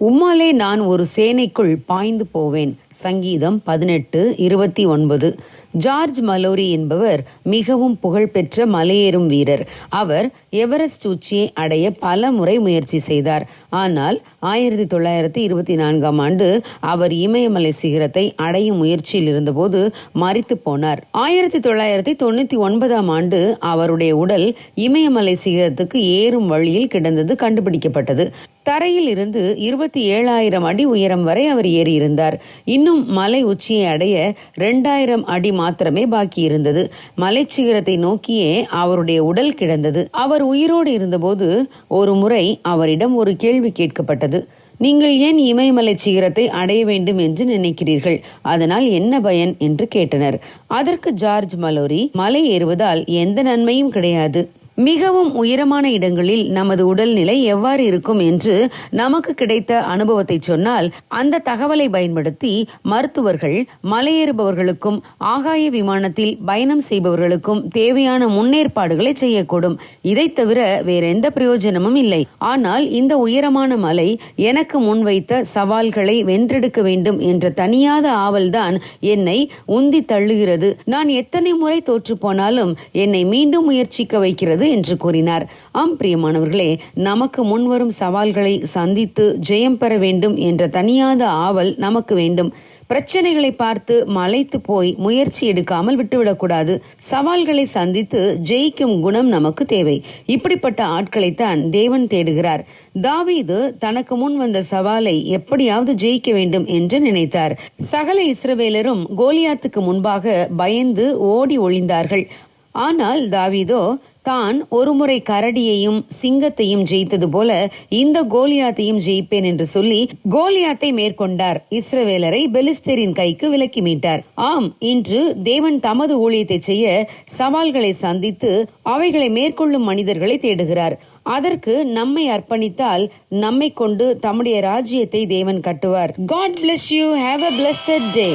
உம்மாலே நான் ஒரு சேனைக்குள் பாய்ந்து போவேன். சங்கீதம் பதினெட்டு இருபத்தி ஒன்பது. ஜார்ஜ் மலோரி என்பவர் மிகவும் புகழ்பெற்ற மலையேறும் வீரர். அவர் எவரெஸ்ட் உச்சியை அடைய பல முறை முயற்சி செய்தார். ஆனால் ஆயிரத்தி தொள்ளாயிரத்தி இருபத்தி நான்காம் ஆண்டு அவர் இமயமலை சிகரத்தை அடையும் முயற்சியில் இருந்தபோது மறித்து போனார். ஆயிரத்தி தொள்ளாயிரத்தி தொண்ணூத்தி ஒன்பதாம் ஆண்டு அவருடைய உடல் இமயமலை சிகரத்துக்கு ஏறும் வழியில் கிடந்தது கண்டுபிடிக்கப்பட்டது. தரையில் இருந்து இருபத்தி ஏழாயிரம் அடி உயரம் வரை அவர் ஏறியிருந்தார். இன்னும் மலை உச்சியை அடைய ரெண்டாயிரம் அடி மாத்திரமே பாக்கி இருந்தது. மலைச்சிகரத்தை நோக்கியே அவருடைய உடல் கிடந்தது. அவர் உயிரோடு இருந்தபோது ஒரு முறை அவரிடம் ஒரு கேள்வி கேட்கப்பட்டது. நீங்கள் ஏன் இமயமலை சிகரத்தை அடைய வேண்டும் என்று நினைக்கிறீர்கள்? அதனால் என்ன பயன்? என்று கேட்டனர். அதற்கு ஜார்ஜ் மலோரி மலை ஏறுவதால் எந்த நன்மையும் கிடையாது. மிகவும் உயரமான இடங்களில் நமது உடல்நிலை எவ்வாறு இருக்கும் என்று நமக்கு கிடைத்த அனுபவத்தை சொன்னால் அந்த தகவலை பயன்படுத்தி மருத்துவர்கள் மலையேறுபவர்களுக்கும் ஆகாய விமானத்தில் பயணம் செய்பவர்களுக்கும் தேவையான முன்னேற்பாடுகளை செய்யக்கூடும். இதை தவிர வேற எந்த பிரயோஜனமும் இல்லை. ஆனால் இந்த உயரமான மலை எனக்கு முன்வைத்த சவால்களை வென்றெடுக்க வேண்டும் என்ற தனியாத ஆவல்தான் என்னை உந்தி தள்ளுகிறது. நான் எத்தனை முறை தோற்று போனாலும் என்னை மீண்டும் முயற்சிக்க வைக்கிறது என்று கூறினார். ஆம் பிரியமானவர்களே நமக்கு முன்வரும் சவால்களை சந்தித்து ஜெயம் பெற வேண்டும் என்ற தனியாத ஆவல் நமக்கு வேண்டும். பிரச்சனைகளை பார்த்து மலைத்து போய் முயற்சி எடுக்காமல் விட்டுவிடக்கூடாது சவால்களை சந்தித்து ஜெயிக்கும் குணம் நமக்கு தேவை. இப்படிப்பட்ட ஆட்களைத்தான் தேவன் தேடுகிறார். தாவீது தனக்கு முன் வந்த சவாலை எப்படியாவது ஜெயிக்க வேண்டும் என்று நினைத்தார். சகல இஸ்ரவேலரும் கோலியாத்துக்கு முன்பாக பயந்து ஓடி ஒளிந்தார்கள். ஆனால் தாவீதோ தான் ஒருமுறை கரடியையும் சிங்கத்தையும் ஜெயித்தது போல இந்த கோலியாத்தையும் ஜெயிப்பேன் என்று சொல்லி கோலியாத்தை மேற்கொண்டார். இஸ்ரவேலரை பெலிஸ்தரின் கைக்கு விலக்கி மீட்டார். ஆம் இன்று தேவன் தமது ஊழியத்தை செய்ய சவால்களை சந்தித்து அவைகளை மேற்கொள்ளும் மனிதர்களை தேடுகிறார். அதற்கு நம்மை அர்ப்பணித்தால் நம்மை கொண்டு தம்முடைய ராஜ்யத்தை தேவன் கட்டுவார். God bless you have a blessed day